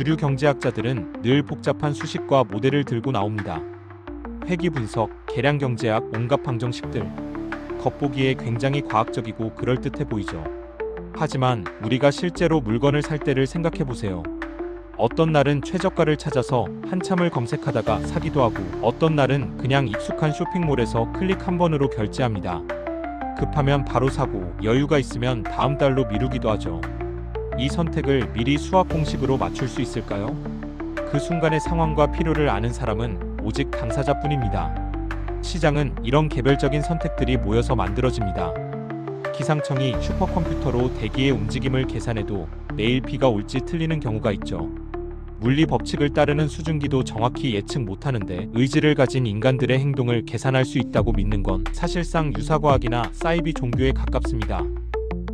주류 경제학자들은 늘 복잡한 수식과 모델을 들고 나옵니다. 회귀 분석, 계량 경제학, 온갖 방정식들. 겉보기에 굉장히 과학적이고 그럴듯해 보이죠. 하지만 우리가 실제로 물건을 살 때를 생각해 보세요. 어떤 날은 최저가를 찾아서 한참을 검색하다가 사기도 하고 어떤 날은 그냥 익숙한 쇼핑몰에서 클릭 한 번으로 결제합니다. 급하면 바로 사고 여유가 있으면 다음 달로 미루기도 하죠. 이 선택을 미리 수학 공식으로 맞출 수 있을까요? 그 순간의 상황과 필요를 아는 사람은 오직 당사자뿐입니다. 시장은 이런 개별적인 선택들이 모여서 만들어집니다. 기상청이 슈퍼컴퓨터로 대기의 움직임을 계산해도 내일 비가 올지 틀리는 경우가 있죠. 물리 법칙을 따르는 수증기도 정확히 예측 못하는데 의지를 가진 인간들의 행동을 계산할 수 있다고 믿는 건 사실상 유사과학이나 사이비 종교에 가깝습니다.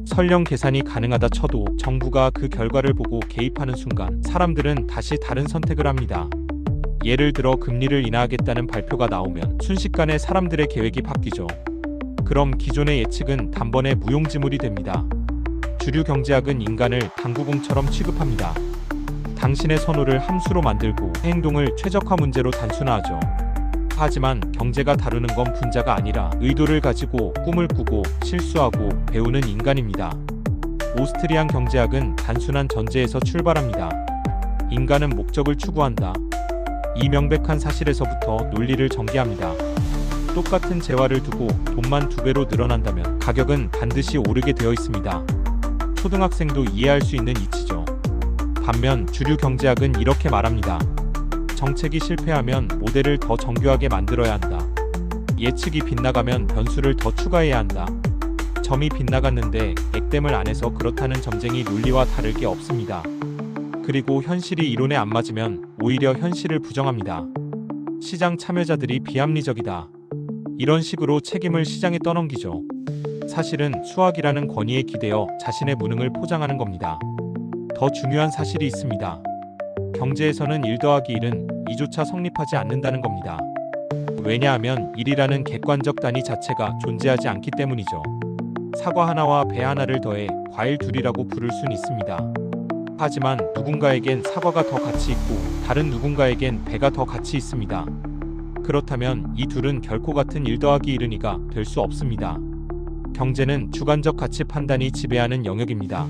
설령 계산이 가능하다 쳐도 정부가 그 결과를 보고 개입하는 순간 사람들은 다시 다른 선택을 합니다. 예를 들어 금리를 인하하겠다는 발표가 나오면 순식간에 사람들의 계획이 바뀌죠. 그럼 기존의 예측은 단번에 무용지물이 됩니다. 주류 경제학은 인간을 당구공처럼 취급합니다. 당신의 선호를 함수로 만들고 행동을 최적화 문제로 단순화하죠. 하지만 경제가 다루는 건 분자가 아니라 의도를 가지고 꿈을 꾸고 실수하고 배우는 인간입니다. 오스트리안 경제학은 단순한 전제에서 출발합니다. 인간은 목적을 추구한다. 이 명백한 사실에서부터 논리를 전개합니다. 똑같은 재화를 두고 돈만 두 배로 늘어난다면 가격은 반드시 오르게 되어 있습니다. 초등학생도 이해할 수 있는 이치죠. 반면 주류 경제학은 이렇게 말합니다. 정책이 실패하면 모델을 더 정교하게 만들어야 한다. 예측이 빗나가면 변수를 더 추가해야 한다. 점이 빗나갔는데 액땜을 안 해서 그렇다는 점쟁이 논리와 다를 게 없습니다. 그리고 현실이 이론에 안 맞으면 오히려 현실을 부정합니다. 시장 참여자들이 비합리적이다. 이런 식으로 책임을 시장에 떠넘기죠. 사실은 수학이라는 권위에 기대어 자신의 무능을 포장하는 겁니다. 더 중요한 사실이 있습니다. 경제에서는 1 더하기 1은 이조차 성립하지 않는다는 겁니다. 왜냐하면 1이라는 객관적 단위 자체가 존재하지 않기 때문이죠. 사과 하나와 배 하나를 더해 과일 둘이라고 부를 순 있습니다. 하지만 누군가에겐 사과가 더 가치 있고 다른 누군가에겐 배가 더 가치 있습니다. 그렇다면 이 둘은 결코 같은 1 더하기 1은이가 될 수 없습니다. 경제는 주관적 가치 판단이 지배하는 영역입니다.